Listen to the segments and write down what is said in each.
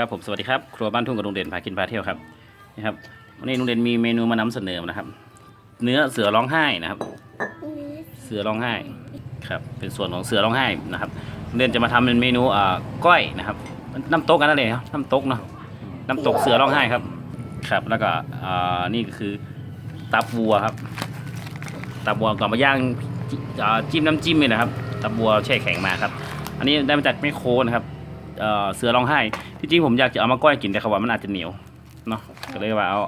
ครับผมสวัสดีครับครัวบ้านทุ่งกับลุงเด่นพากินพาเที่ยวครับนี่ครับวันนี้ลุงเด่นมีเมนูมานำเสนอนะครับ เนื้อเสือร้องไห้นะครับ เสือร้องไห้ครับเป็นส่วนของเสือร้องไห้นะครับลุงเด่นจะมาทำเป็นเมนูอ่าก้อยนะครับน้ำตกกันนั่นเองครับน้ำตกเนาะน้ำตกเสือร้องไห้ครับ ครับแล้วก็อ่านี่ก็คือตับวัวครับตับวัวก่อนมาย่างจิอ่าจิ้มน้ำจิ้มเลยนะครับตับวัวแช่แข็งมาครับ อันนี้ได้มาจากแมคโคนะครับ เอ่อเสือร้องไห้ที่จริงผมอยากจะเอามาก้อยกินแต่เขาว่ามันอาจจะเหนียวเนาะก็เลยว่าเอา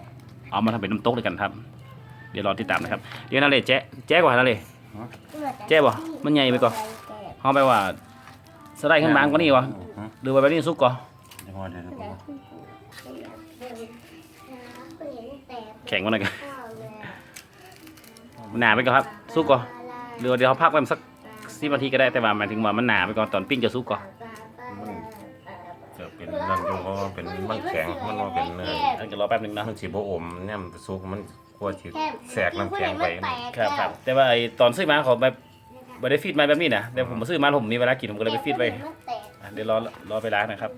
เอามาทำเป็นน้ำตกด้วยกันครับ เดี๋ยวรอติดตามนะครับเดี๋ยวนั่นเลยแจ๊ะแจ๊ะกว่านั่นเลยเจ๊บ่มันใหญ่ไปก่อนเอาไปว่าสไลด์ขึ้นบางกว่านี้วะหรือว่าแบบนี้สุกก่อนเดี๋ยวก่อนเดี๋ยวก่อนแข็งกว่านั้นกันมันหนาไปก่อนครับสุกก่อนหรือว่าเดี๋ยวเขาพักไว้สักสิบนาทีก็ได้แต่ว่าหมายถึงว่ามันหนาไปก่อนตอนปิ้งจะสุกก่อนจะเป็ นั่นอยู่เพราะว่าเป็นมันแข็งมันว่าเป็นเนื้ออันก็รอแป๊บหนึงนะมันสีบอมเนี่ยมันซุกมันกลัวสิแสกน้ำแข็งไปครับครับแต่ว่าไอ้ตอนซื้อมาเขาแบบไม่ได้ฟีดมาแบบนี้นะแต่ผมมาซื้อมาผมมีเวลากินผมก็เลยไปฟีดไว้อะเดี๋ยวรอรอไปล้างนะครับ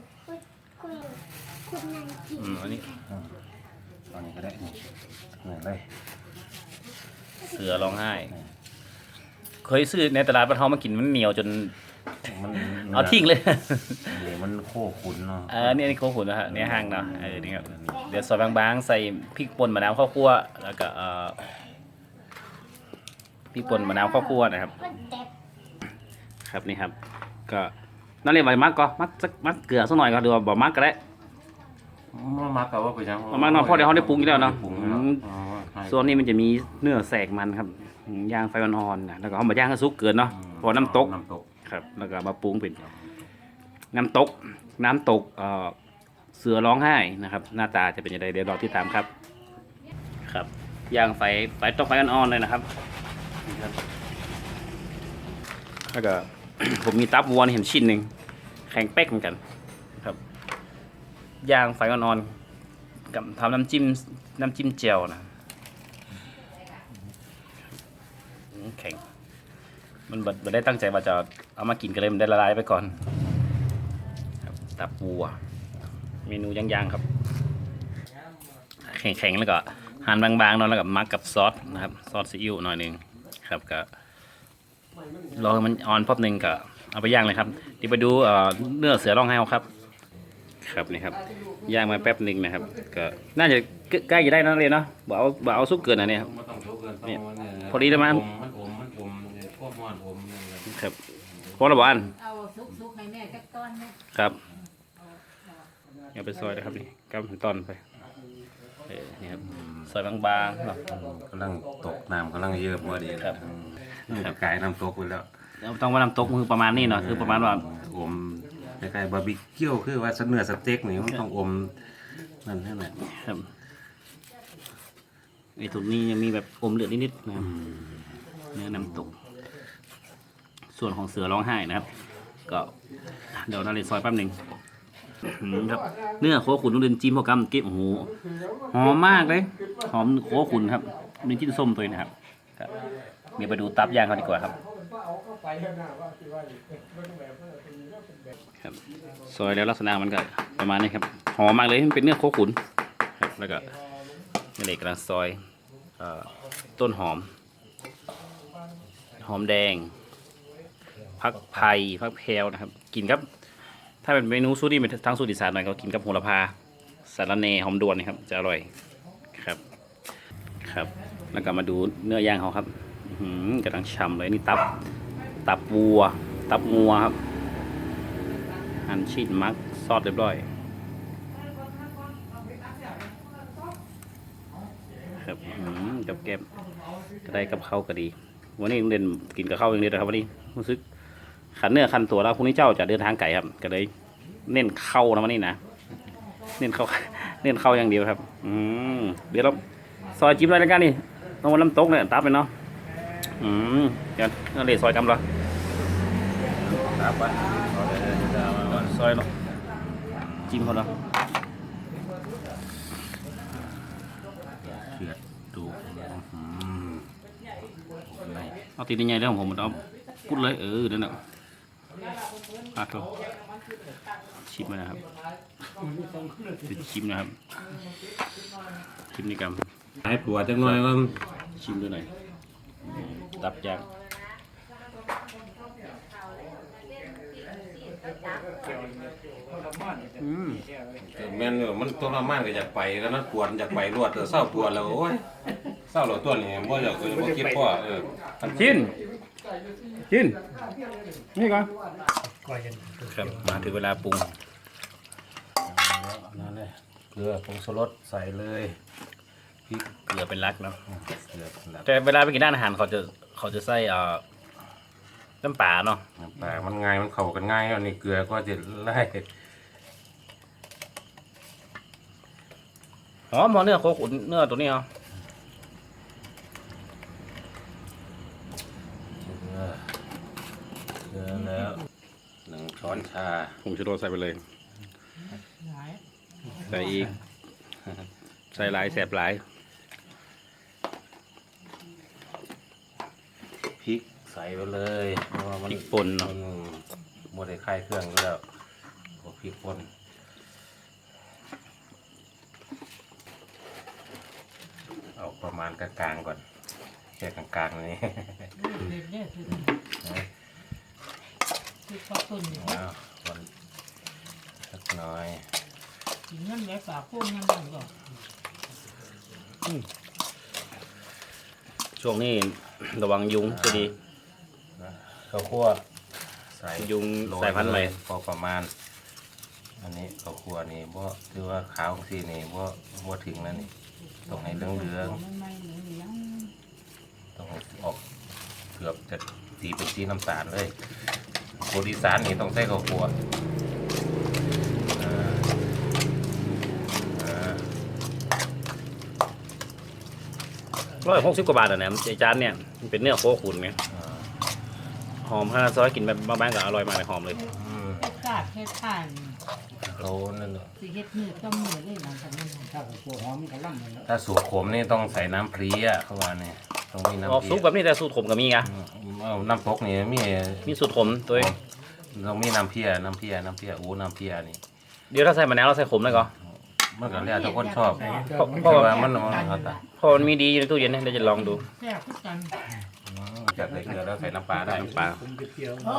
อืมอันนี้ตอนนี้ก็ได้นี่เหนื่เลยเสือร้องไห้ เคยซื้อในตลาดบ้านเฮามากินมันเหนียวจน มันเอาทิ้งเลยนี่มันโคขุนเนาะเออเนี่ยนี่โคขุนนะฮะเนี่ยห้างเนาะเออนี่ครับเดี๋ยวซอยบางๆ ใส่พริกป่นมะนาวข้าวคั่วแล้วก็เอ่อพริกป่นมะนาวข้าวคั่วนะครับ ครับนี่ครับ ก็นั่นเรียกว่ามักก็มักสักมักเกลือสักหน่อยก็ดูว่าบ่มักก็ได้ มันมักกับว่าไปยังมันมักเนาะเพราะเดี๋ยวเขาได้ปรุงอยู่แล้วเนาะ ปรุงแล้วอืมอ๋อใช่ส่วนนี้มันจะมีเนื้อแสกมันครับย่างไฟอ่อนๆนะแล้วก็เอามาย่างให้สุกเกินเนาะพอน้ำตก น้ำตก ครับแล้วก็มาปรุงเป็นน้ำตก น้ำตกเอ่อเสือร้องไห้นะครับ หน้าตาจะเป็นยังไงเดี๋ยวรอที่ตามครับ ครับย่างไฟไฟตอกไฟอ่อนๆเลยนะครับนี่ครับแล้วก็ ผมมีตับวัวเห็นชิ้นหนึ่งแข็งเป๊กเหมือนกันครับย่างไฟอ่อนๆกับทำน้ำจิ้มน้ำจิ้มเจียวนะแข็งมันบดบดได้ตั้งใจว่าจะ เอามากินกันเลยมันได้ละลายไปก่อนครับตับวัว เมนูย่างๆครับ แข็งๆแล้วก็หั่นบางๆเนาะแล้วก็มักกับซอสนะครับซอสซีอิ๊วหน่อยหนึงครับก็รอให้มันออนพอบหนึ่งก็เอาไปย่างเลยครับเดี๋ยวไปดูเอ่อเนื้อเสือร้องไห้เอาครับ ครับนี่ครับย่างมาแป๊บหนึ่งนะครับ ก็น่าจะใกล้จะได้นั่นเลยเนาะบ่เอาบ่เอาสุกเกินนะเนี่ยครับมันต้องโชกเกินเนี่ยต้องว่าเพอดีแล้วมั้ยอมันอมมันอมเนี่ยพวกมันอมเนี่ยครับพ อระบอันเอาซุกๆให้แม่จักก้อนนะครับอย่าไปซอยนะครับนี่กำถึงตอนไปเออนี่ครับซอยบางๆเนาะ กำลังตกน้ำกำลังเยอะพอดีครับ อืมจะกลายน้ำตกไปแล้วเราต้องว่าน้ำตกมือประมาณนี้เนาะคือประมาณว่าอมคล้ายๆบาร์บีคิวคือว่าสเนื้อสเต็กนี่มันต้องอมนั่นแค่นั้นครับไอ้ถุงนี้ยังมีแบบอมเลือดนิดๆนะครับเนื้อน้ำตก ส่วนของเสือร้องไห้นะครับ ก็เดี๋ยวนาเรซอยแป๊บหนึ่งครับเนื้อโคขุนต้องเดินจิ้มพวกกำกิ๊บโอ้โหหอมมากเลยหอมโคขุนครับมีจิ้มส้มตัวนี้นะครับเดี๋ยวไปดูตับย่างเขาดีกว่าครับครับซอยแล้วลักษณะมันก็ประมาณนี้ครับหอมมากเลยมันเป็นเนื้อโคขุนครับแล้วก็นี่เลยกำลังซอยอต้นหอม หอมแดง พักไผ่พักแพรวนะครับ กินครับ ถ้าเป็นเมนูสูตรนี้เป็นทางสูตรอีสานหน่อยเขากินกับโหระพาสารเนหอมดวนนี่ครับ จะอร่อยครับ ครับ แล้วก็มาดูเนื้อย่างเขาครับอื้อหือกำลังฉ่ำเลยนี่ตับ ตับวัว ตับงัวครับหั่นชิ้นมักซอสเรียบร้อยครับอืมกับแก้มก็ได้กับข้าวก็ดี วันนี้โรงเรียนกินกับข้าวอย่างเดียวนะครับวันนี้รู้สึก ขันเนื้อขันตัวแล้วพรุ่งนี้เจ้าจะเดินทางไกลครับ ก็เลย เน้นเข้านะวันนี้นะ เน้นเข้า เน้นเข้าอย่างเดียวครับ อืมเดี๋ยวเราซอยจิ้มอะไรแล้วกันนี่ต้องวันน้ำตกเนี่ยตับไปเนาะ อืมเดี๋ยวเราเลยซอยกำลังครับไปซอยเนาะจิ้มเขาเนาะเชือดดูอืมเอาตีนใหญ่ๆเรื่องของผมมันเอาพุดเลยเออนั่นแหละ ปาดเขาชิมนะครับจุดชิมนะครับชิมนี่กันให้ปวดจังหน่อยว่าชิมดูหน่อยตับย่างอืมแม่นอยู่มันตัวละมานก็อยากไปแล้วนะปวดอยากไปรวดเออเศร้าปวดแล้วโอ้ยเศร้าเหล่าตัวนี้บ่อยากเออบ่คิดพ่อเออชิน ชิน นี่ก่อนก่อยกันครับมาถึงเวลาปรุงนั่นเลยเกลือผงชูรสใส่เลยพริกเกลือเป็นหลักเนาะเกลือเป็นหลักแต่เวลาไปกินร้านอาหารเขาจะเขาจะใส่เอ่อน้ำปลาเนาะน้ำปลามันง่ายมันเข้ากันง่ายอันนี้เกลือก็จะไล่หอมหอมเนื้อโคขุนเนื้อตัวนี้เหรอ เกลือเกลือแล้วหนึ่งช้ อนชาผงชูรสใส่ไปเลย ใส่อีก ใส่หลายแสบหลายพริกใส่ไปเลยเพราะว่ามันพริกป่นเนาะอืมหมดได้ค่ายเครื่องอยู่แล้วพวกพริกป่นเอาประมาณกลางๆก่อนแค่กลางๆนี้เด็ดเนี่ยคือ คือข้าวต้นเนี่ยอ้าวคนสักหน่อยกินเงินไว้ฝากพวกยังไงก็ช่วงนี้ ระวังยุงจะดีข้าวคั่วใส่ยุงโรสายพันธุ์ใหม่ เลพอประมาณ อันนี้ข้าวคั่วนี่บ่คือว่าขาวสีนี่บ่บ่ถึงแล้วนี่ต้องให้เหลืองไม่ไม่เหลืองเหลืองๆต้องให้ออกเกือบจะสีเป็นสีน้ำตาลเลย โคดีสานนี่ต้องใส่ข้าวคั่วร้อยหกสิบกว่าบาทอะเนี่ยไอจานเนี่ยมันเป็นเนื้อโคขุนไงอ่าหอมห้าซอยกินแบบบ้านๆก็อร่อยมากเลยหอมเลยอืมแค่กาดแค่ผ่านโลนั่นเนอะสิเฮ็ดมือต้องมือเลยหลังจากนั้นถ้าผมปวหอมก็ล่ำเลยถ้าสูตรขมนี่ต้องใส่น้ำพลียเข้ามาเนี่ย ต้องมีน้ำออกเพลีซุปยแบบนี้แต่สูตรผมก็มีไงอืมเอาน้ำตกนี่มีมีสูตรขมตัวเองต้องมีน้ำเพียน้ำเพียน้ำเพียอู้น้ำเพียนี่ เดี๋ยวถ้าใส่มะนาวเราใส่ขมเลยก็มันก็แล้วแต่คนชอบใส่เกลือเพราะเพราะว่าว่ามันมันเอาแต่เพราะมันมีดีอยู่ในตู้เย็นนะเดี๋ยวจะลองดูแซ่บคือกันอืมจากใส่เกลือแล้วใส่น้ำปลาได้น้ำปลาผมเปรี้ยวโอ้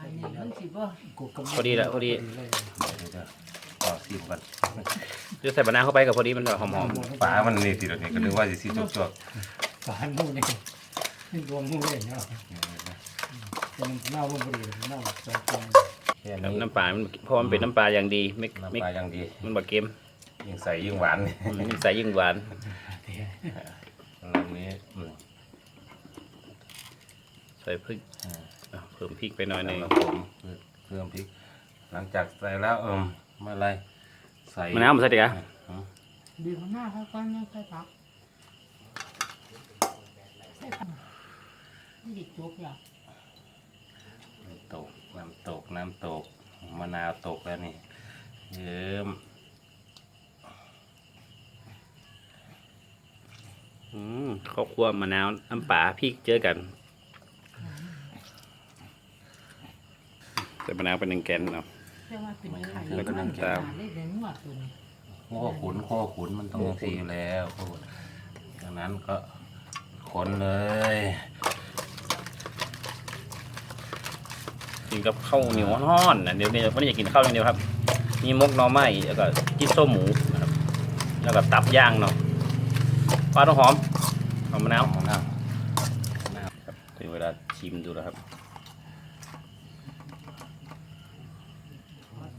อันนี้มันสิบ่กูก็พอดีละพอดี เดี๋ยวจะต่อซีมกันเดี๋ยวใส่มะนาวเข้าไปกับพอดีมันจะหอมปลามันนี่ติดนี่ก็นึกว่าจะซีจุกจวกฝานมูนี่นี่รวมมูเลยเนาะเป็นเน่าลงพอดีเน่าสองตัวแค่ๆนี้น้ำปลามันเพราะมันเป็นน้ำปลาอย่างดีไม่ไม่น้ำปลาอยังดี มันบะเค็มยิ่งใส่ยิ่งหวานนี่ยิ่งใส่ยิ่งหวานลำนี้อืมใส่พริกอะเพิ่มพริกไปหน่อยหนึงแล้วผมเพิ่มพริก หลังจากใส่แล้วเอิมเมื่อไรใส่มะนาวมันใส่ดีกะอืมดีข้างหน้าเขาก่อนยังค่อยพักใส่ผักนี่ดิจุกแล้วน้ำตก น้ำตก น้ำตก มะนาวตกแล้วนี่เยิ้มอืมข้าวคั่วมะนาวน้ำปลาพริกเจอกันใส่มะนาวเป็นหนึ่งแกนเนาะ แค่ว่าเป็นไข่แล้วก็น้ำตาล ได้เดินหวดตัวนี้ข้อขุนข้อขุนมันต้องสีอยู่แล้วข้อขุนดังนั้นก็คนเลยกินกับข้าวเหนียวห้อนๆนะเดี๋ยวนี้วันนี้อยากกินข้าวอย่างเดียวครับ มีมกหน่อไม้แล้วก็จิ้ส้มหมูนะครับแล้วก็ตับย่างเนาะปลาต้องหอมหอมมะนาวมะนาวครับถึงเวลาชิมดูแล้วครับ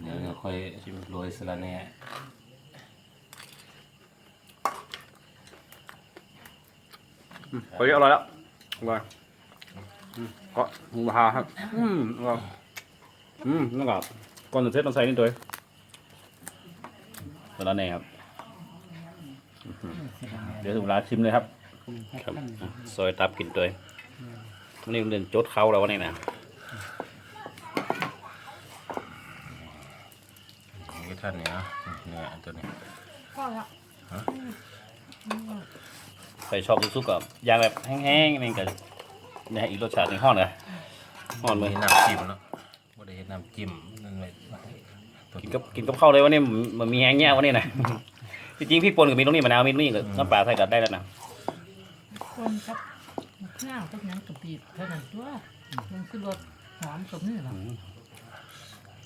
เดี๋ยวเราค่อยโรยสะระแหน่พอดีอร่อยแล้วอร่อยก็หมูพาครับ อืมอร่อยอืมแล้วก็ก่อนจะเทศต้องใส่นี่ด้วยแล้วแน่ครับเดี๋ยวถึงเวลาชิมเลยครับ ครับซอยตับกินด้วยวันนี้เรียนจดเขาแล้ววันนี้นะ ของท่านเนี่ยนะเนี่ยอันตัวนี้ก็แล้วใส่ชอบซุกๆกับยางแบบแห้งๆนี่ก็เนี่ยอีกรสชาติหนึ่งห้อนเลยห้อนเลยมีน้ำจิ้มเนาะน้ำจิ้มนั่นเลยตัวกินกับกินกับข้าวเลยวันนี้มันมีแห้งแย่วันนี้นะจริงๆพี่ปนกับมีตรงนี้มะนาวมีตรงนี้กับน้ำปลาใส่กันได้แล้วนะคนกับมะข้าวกับหยังกับบีบเท่านั้นตัวมันคือรสหอมสมนี่หรอ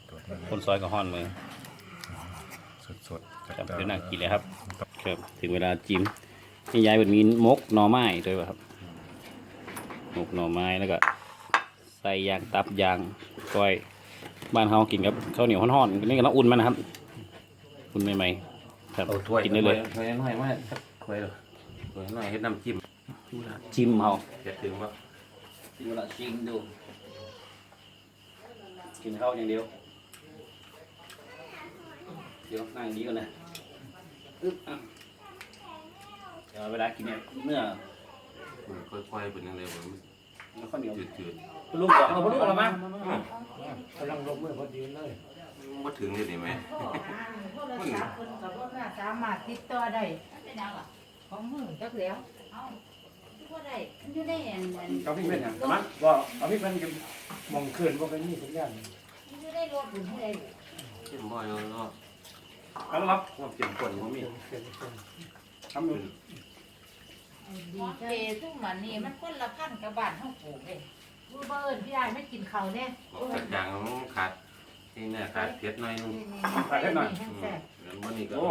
ตัวนี้คนซอยกับห่อนมือ สดๆครับเดี๋ยวนั่งกินเลยครับครับถึงเวลาจิ้มนี่ยายเป็นมีมกหน่อไม้ด้วยป่ะครับมกหน่อไม้แล้วก็ใส่ยางตับยางก้อยบ้านเขากินกับข้าวเหนียวห่อนๆนี่ก็น้ำอุ่นมันนะครับอุ่นใหม่ๆครับเอาถ้วยกินได้เลยถ้วยน้อยมากครับถ้วยเลยถ้วยน้อยเฮ็ดน้ำจิ้มจิ้มเอาเผ็ดถึงว่าถึงเวลาชิมดูกินข้าวอย่างเดียว เดี๋ยวนั่งดีก่อนนะอึ๊บอะเดี๋ยวเวลากินเนี่ยเนื้อมันค่อยๆเป็นยังไงผมแล้วข้าวเหนียวจืดคุณลุงบอกเอาคุณลุงเอาละมั้งกำลังลงมือพอดีเลยๆว่าถึงเลยนี่ไหมโทรศัพท์คนกับว่าสามารถติดต่อได้เป็นยังล่ะของมือจักแล้วเอาบ่ได้มันอยู่ในอันอันเอาพี่เป็นอย่างมั้งบอกเอาพี่เป็นกันมองคืนว่าเป็นนี่สัญญาณมันอยู่ในรถบุญผู้ใดจิ้มบ่อยแล้วเนาะเอาละครับความเจ็บปวดของมีทำอยู่ดีเจทุกมันนี่มันคนละพันกับบ้านเฮาปลูกเด้มือเบิ่นพี่ใหญ่ไม่กินเขาแน่สักอย่างมันขาดที่เนี่ยขาดเผ็ดหน่อยนึงใส่ได้หน่อยแซ่บแล้วมันนี่ก็โอ้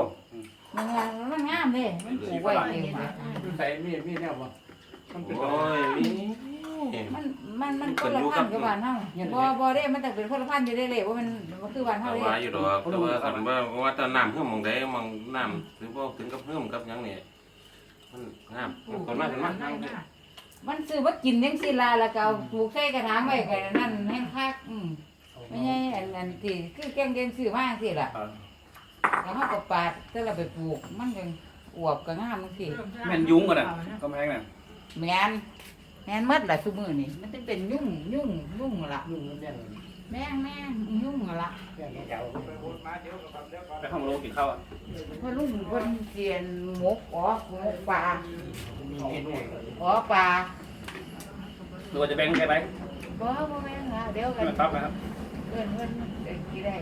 มันงามมันงามเด้มันปลูกไว้เองใส่มีมีแนวบ่มันเป็นโอ้ยนี่มัน มันมันคนละพันกับบ้านเฮาบ่บ่ได้มันต้องเป็นคนละพันอยู่ได้เลยว่ามันมันคือบ้านเฮาเอาเด้ไว้อยู่ดอกแต่ว่าคันว่าว่าแตน้ำเพิ่มมองได้มองน้ำหรือว่าถึงกับเพิ่มกับหยังนี่มันงามคนมากคนมากมันซื้อมากินจังซี่ล่ะแล้วก็เอาปลูกใส่กระถางไว้ก็นั่นแห้งคักอืมไม่ใช่อันอันที่คือแกงเดนซื้อมาจังซี่ล่ะแล้วเขาก็ปาดแต่เราไปปลูกมันก็อวบก็งามจังซี่แม่นยุ้งกันอะกำแพงน่ะแม่น แม่นหมดล่ะซุมื้อนี่มันจะเป็นยุ่งยุ่งยุ่งล่ะยุ่งแน่เลยแม่งแม่งยุ่งล่ะแน่ยาวไปข้างโลกินข้าวอะเพราะลุงเพิ่นเรียนหมกอ๋อหมกปลามีเห็นไหมอ๋อปลาหรือว่าจะแบ่งใครไปบ่บ่แม่นล่ะเดี๋ยวกัให้นมันปั๊บนะครับเพิ่นเพิ่นได้กินได้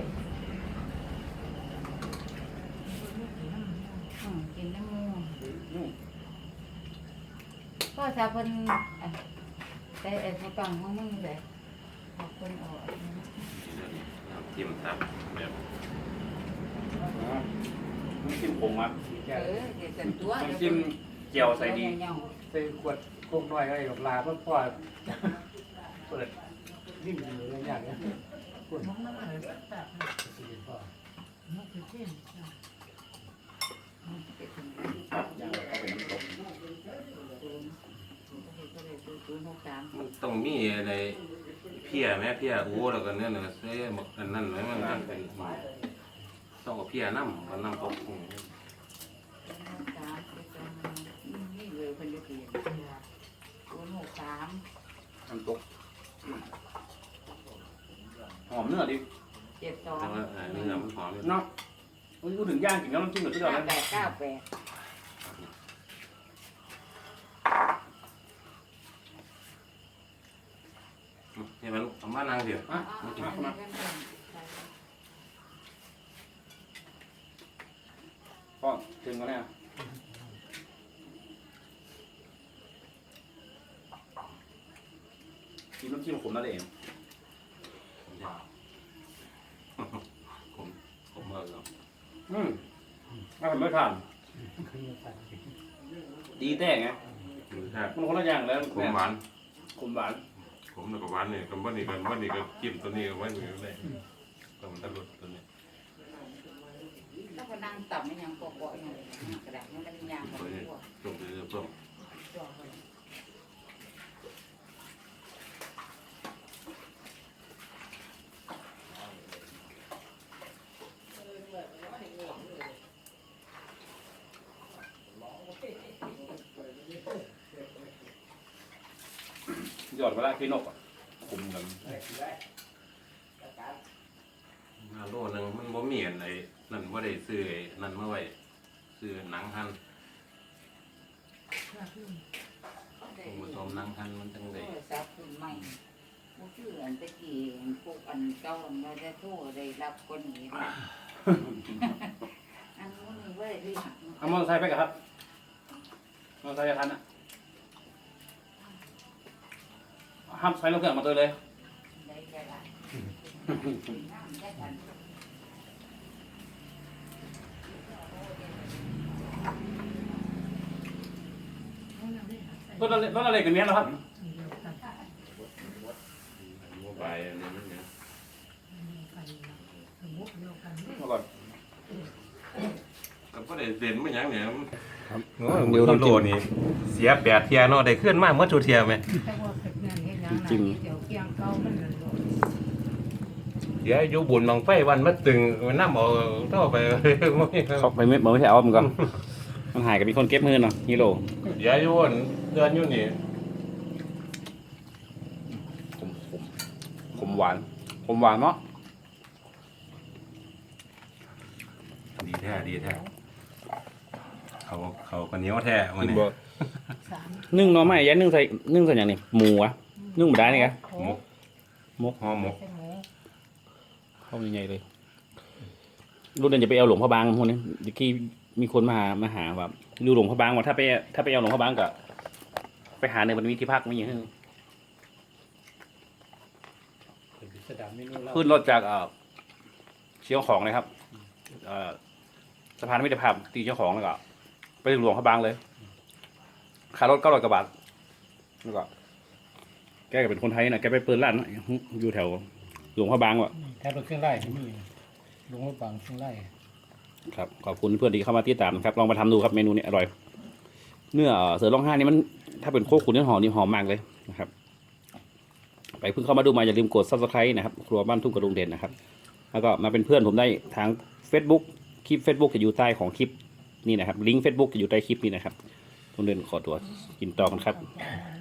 อืมกินน้ำมู ก็ถ้าเพิ่นอะได้ไอ้ผู้ต้องมึงมึงได้ขอบคุณเอาอันนี้จิ้มตับแบบน้ำจิ้มผงมาเออเดี๋ยวสันตัวน้ำจิ้มเจียวใส่ดีใส่ขวดโค้งน้อยอะไรกับลาเพื่อพอเปิดนิ่มอยู่อย่างเงี้ยคุณมันมันอะไรแซ่บสี่พอ มันคือเช่นมันต้องมีอะไรเพี้ยแม่เพี้ยอู้แล้วก็เนี่ยนะเซ่หมกอันนั้นไว้มันมันเป็นต้องเอาเพี้ยน้ำเอาน้ำตกนี่เลยเพิ่นจะเปลี่ยนศูนย์หกสามน้ำตกหอมเนื้อดิเจ็ดสองแต่ว่าเนื้อมันหอมเนาะพูดถึงย่างกินน้ำจิ้มกับที่เราห้านะแปดเก้าแปด เห็นมัน เอามานั่งเดียวอะอ๋อมามาก็ถึงกันแล้วกินน้ำจิ้มขมนั่นเองผมผมเมื่อกี้อืมถ้าผมไม่ทานขึ้นมาใส่ดีแต่ไงรสชาติมันคนละอย่างแล้วขมหวานขมหวาน ผมแล้วก็หวานนี่กับวันนี้กันวันนี้ก็จิ้มตัวนี้กับวันนี้ก็ได้ก็มันตลดตัวนี้แล้วก็นั่งต่ำไม่ยังปอกๆอย่างนี้กระดาษมันก็ยางแบบนี้จงถือเพิ่มหย อดเวลาขี้นกอะขมกันมาโลนึงมันบ่มีอันไหนนั่นบ่ได้ซื้อไอ้นั่นมาไว้ซื้อหนังหันผมผสมหนังหันมันจังโทได๋รศัพท์ขึ้นใหม่บ่คืออันตะกี้อันพวกอันเก่าอันว่าจะโทษได้รับคนนี้ได้อันนู้นนี่บ่ได้เรียกเอามอเตอร์ไซค์ไปกับครับมอเตอร์ไซค์จะทันนะ ห้ามใช้รถเครื่องมาตัวเลยได้ก็ได้น้ำได้กันรถอะไรรถอะไรกันเนี้ยนะครับโมบายอันนี้มันเนี่ยมาก่อนก็บ่ได้เด่นมันหยังเนี่ยมันโอ้โอ้ยยเดี๋มืยวอต้องจิ้มโลนี่เสียแปดเทียเนาะได้ขึ้นมาเมื่อชูเทียไหม จิ้มเดี๋ยวเกียงเก่ามันนั่นโลดเดี๋ยวอยู่บุญบังไฟวันมาตึงมันน้ำเอาเท่าไปเขาไปไม่ไม่ใช่เอามันก่อนมันหายกับมีคนเก็บมือเนาะฮีโร่เดี๋ยวอยู่วันเดือนอยู่นี่ขมขมขมหวานขมหวานเนาะดีแท้ดีแท้เขาเขากันเหนียวแท้วันนี้สามนึ่งหน่อไม้ยันนึ่งใส่นึ่งใส่อย่างนี้หมูอะ นึ่งบ่ได้นี่ไงโอ้หมกห่อหมกใส่หมูเข้าใหญ่ๆเลยรุ่นนั้นจะไปเอาหลวงพ่อบางพวกนี้เมื่อกี้มีคนมาหามาหาแบบดูหลวงพ่อบางว่าถ้าไปถ้าไปเอาหลวงพ่อบางก็ไปหาในมันมีที่พักไม่อยังให้เป็นสดามเมนูเราขึ้นรถจากเอ่อเชียงของเลยครับเอ่อสะพานมิตรภาพตีเจ้าของแล้วก็ไปถึงหลวงพระบางเลยค่ารถเก้าร้อยกว่าบาทแล้วก็แกก็เป็นคนไทยนะแกไปเปิดร้านอยู่แถวหลวงพระบางว่ะแทบเป็นเครื่องไล่ที่นี่ลงมาปังเครื่องไล่ครับขอบคุณเพื่อนที่เข้ามาติดตามนะครับลองมาทำดูครับเมนูนี้อร่อยเนื้อเอ่อเสือร้องไห้นี่มันถ้าเป็นโคขุนเนื้อหอมนี่หอมมากเลยนะครับ ไปเพิ่งเข้ามาดูมาอย่าลืมกด subscribe นะครับครัวบ้านทุ่งกระดุงเด่นนะครับ แล้วก็มาเป็นเพื่อนผมได้ทาง Facebook คลิป Facebook จะอยู่ใต้ของคลิปนี่นะครับลิงก์ Facebook จะอยู่ใต้คลิปนี้นะครับทุกเดือนขอตัวกินต่อกันครับอ่า